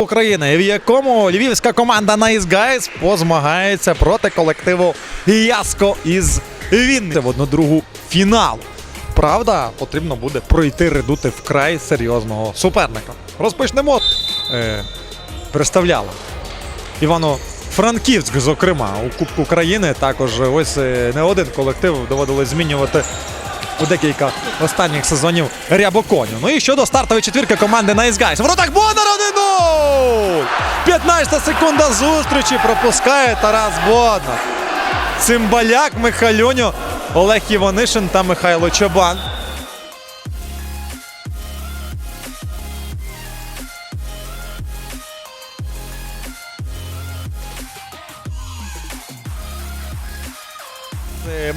України, в якому львівська команда Nice Guys позмагається проти колективу Яско із Вінниці в одну другу фіналу. Правда, потрібно буде пройти редути вкрай серйозного суперника. Розпочнемо. Е, представляла Івано-Франківськ, зокрема, у Кубку країни. Також ось е, не один колектив доводилось змінювати у декілька останніх сезонів Рябоконю. Ну і щодо стартової четвірки команди. В воротах Бондар 1-0! 15 секунда зустрічі пропускає Тарас Боднар. Цимбаляк, Михальоню, Олег Іванишин та Михайло Чобан.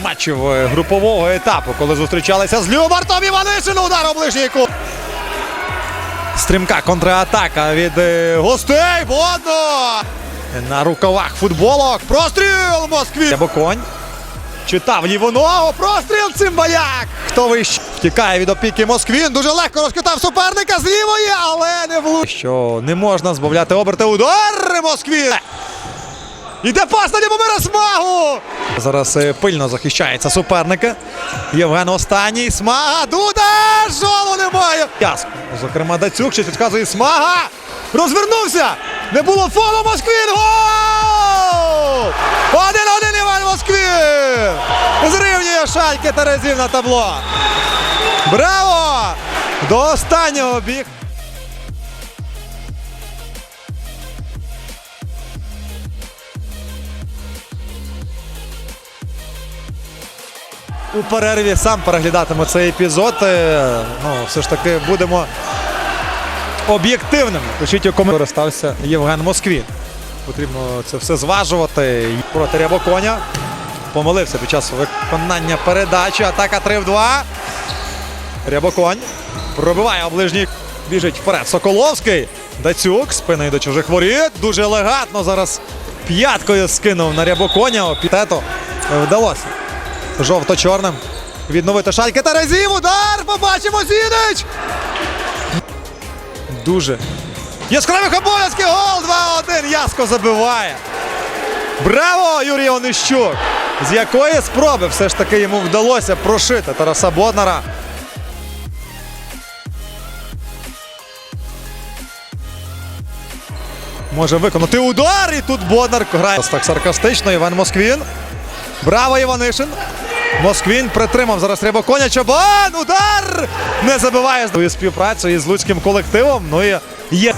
Матчів е, групового етапу, коли зустрічалися з Любартом Іванишин. Удар у ближній кут. Стрімка контратака від е, гостей. Водно! На рукавах футболок. Простріл Москві. Боконь. Читав ліву ногу. Простріл Цимбаяк. Хто вище? Втікає від опіки Москвін. Дуже легко розкатав суперника з лівої, але не влучив. Що не можна збавляти оберти. Удар Москвін. Іде пас на Любомира Смагу! Зараз е, пильно захищається суперника. Євген останній. Смага. Дуда! Жолу немає. Ясно. Зокрема, Дацюк щось підказує Смага. Розвернувся. Не було фолу Москвін. Гол! Один-один Іван Москвін! Зрівнює шальки Терезів на табло. Браво! До останнього біг. У перерві сам переглядатиму цей епізод. Е, Ну, все ж таки будемо об'єктивними. Пишіть у коментарі. Користався Євген Москвін. Потрібно це все зважувати. Проти Рябоконя. Помилився під час виконання передачі. Атака 3 в 2. Рябоконь пробиває оближній. Біжить вперед. Соколовський. Дацюк спиною до чужих воріт. Дуже елегантно зараз п'яткою скинув на Рябоконя. Пітету вдалося жовто-чорним. Відновити шальки Терезів. Удар! Побачимо Зінич! Дуже. Яскравих обов'язків гол 2-1. Яско забиває. Браво, Юрій Онищук! З якої спроби все ж таки йому вдалося прошити Тараса Боднара. Може виконати удар, і тут Боднар грає так саркастично. Іван Москвін. Браво, Іванишин. Москвін притримав зараз Рябоконя. Чабан! Удар! Не забиває свою співпрацю із луцьким колективом. Ну і є.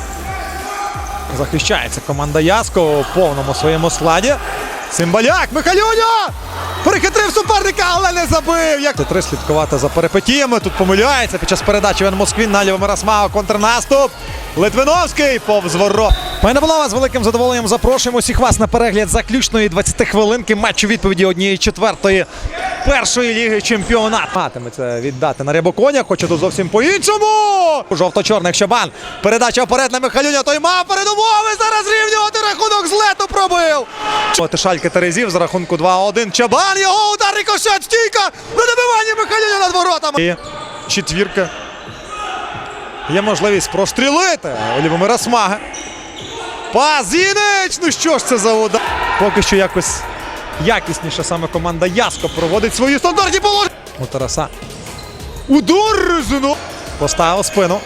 Захищається команда Яско у повному своєму складі. Цимбаляк! Михайлюньо! Перехитрив суперника, але не забив. Як три слідкувати за перипетіями. Тут помиляється під час передачі Іван Москвін на Лівомира Смага. Контрнаступ. Литвиновський повз ворот. Пане Балава, з великим задоволенням запрошуємо всіх вас на перегляд заключної 20 хвилинки матчу відповіді однієї четвертої першої ліги чемпіонат. Матиметься віддати на Рябоконя, хоче тут зовсім по-іншому. Жовто-чорний Щабан. Передача вперед на Михайлюня. Той мав передумови. Зараз рівнювати рахунок з лету пробив. Проти шальки Терезів з рахунку 2-1. Чабан його удар рикошет. Стійка на добиванні Михайлюня над воротами. І четвірка. Є можливість прострілити у Любомира Смага. Пас Ну що ж це за удар? Поки що якось якісніше саме команда Яско проводить свої стандартні положення. У Тараса. Удар знову. Поставив спину.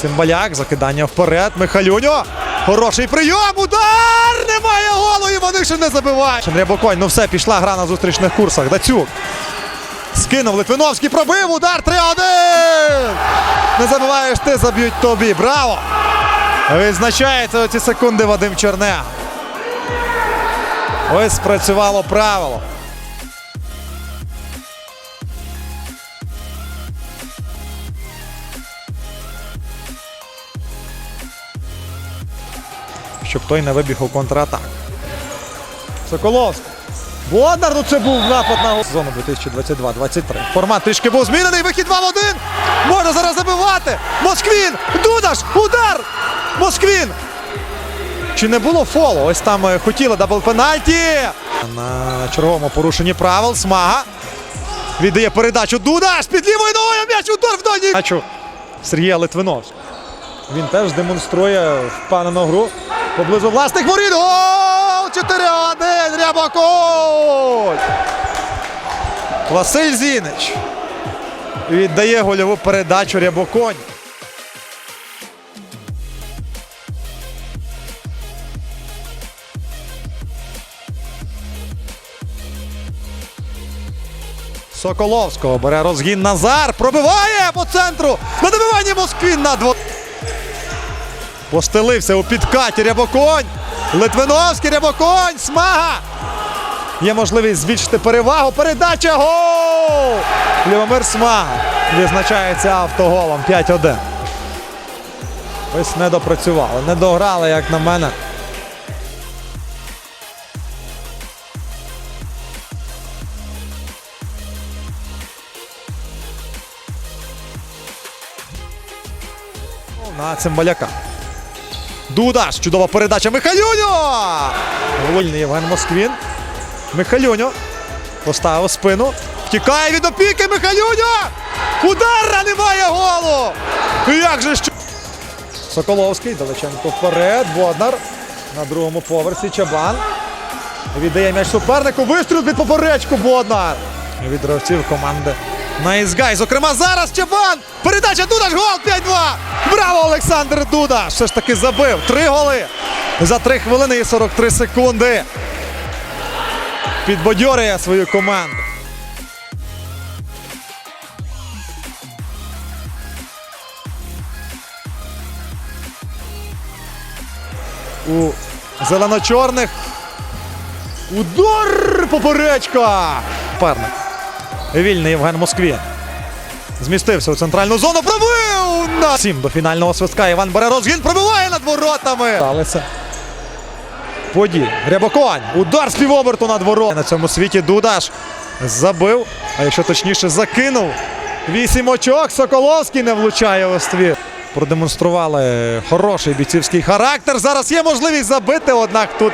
Цимбаляк, закидання вперед. Михалюньо. Хороший прийом. Удар! Немає голу. І вони ще не забивають. Рябоконь, ну все, пішла гра на зустрічних курсах. Дацюк. Скинув Литвиновський, пробив, удар 3-1! Не забуваєш ти, заб'ють тобі. Браво! Відзначається оці секунди Вадим Черне. Ось спрацювало правило. Щоб той не вибіг у контратак. Соколовський. Боднар, ну це був напад на сезону 2022-23. Формат трішки був змінений. Вихід 2 в 1. Можна зараз забивати. Москвін. Дудаш. Удар. Москвін! Чи не було фолу? Ось там е, хотіли дабл пенальті. На черговому порушенні правил. Смага. Віддає передачу. Дудаш під лівою ногою. М'яч удар в дальній. Бачу Сергія Литвиновського. Він теж демонструє впевнену гру поблизу власних воріт. Гол! 4-1! Рябоконь! Василь Зінич віддає гольову передачу Рябоконь. Соколовського бере розгін Назар. Пробиває по центру. На добиванні Москвін на дво. Постелився у підкаті Рябоконь. Литвиновський Рябоконь. Смага. Є можливість збільшити перевагу. Передача гол! Любомир Смага відзначається автоголом 5-1. Ось не допрацювали, не дограли, як на мене. На цимбаляка. Дудаш. Чудова передача. Михайлюньо! Вольний Євген Москвін. Михайлюньо. Поставив спину. Втікає від опіки Михайлюньо! Удара немає голу! Як же що? Соколовський далеченько вперед. Боднар на другому поверсі. Чабан. Віддає м'яч супернику. Вистріл під поперечку Боднар. Від гравців команди Найсгай. Зокрема, зараз Чабан. Передача Дудаш. Гол 5-2. Браво, Олександр Дудаш. Все ж таки забив. Три голи за 3 хвилини і 43 секунди. Підбадьорює свою команду. У зелено-чорних. Удар поперечка! Парник. Вільний Євген Москвін. Змістився у центральну зону. Пробив! На 7 до фінального свистка. Іван бере розгін. Пробиває над воротами. Сталися. Подій. Рябоконь. Удар з півоберту над ворот. На цьому світі Дудаш забив. А якщо точніше, закинув. Вісім очок. Соколовський не влучає у ствір. Продемонстрували хороший бійцівський характер. Зараз є можливість забити, однак тут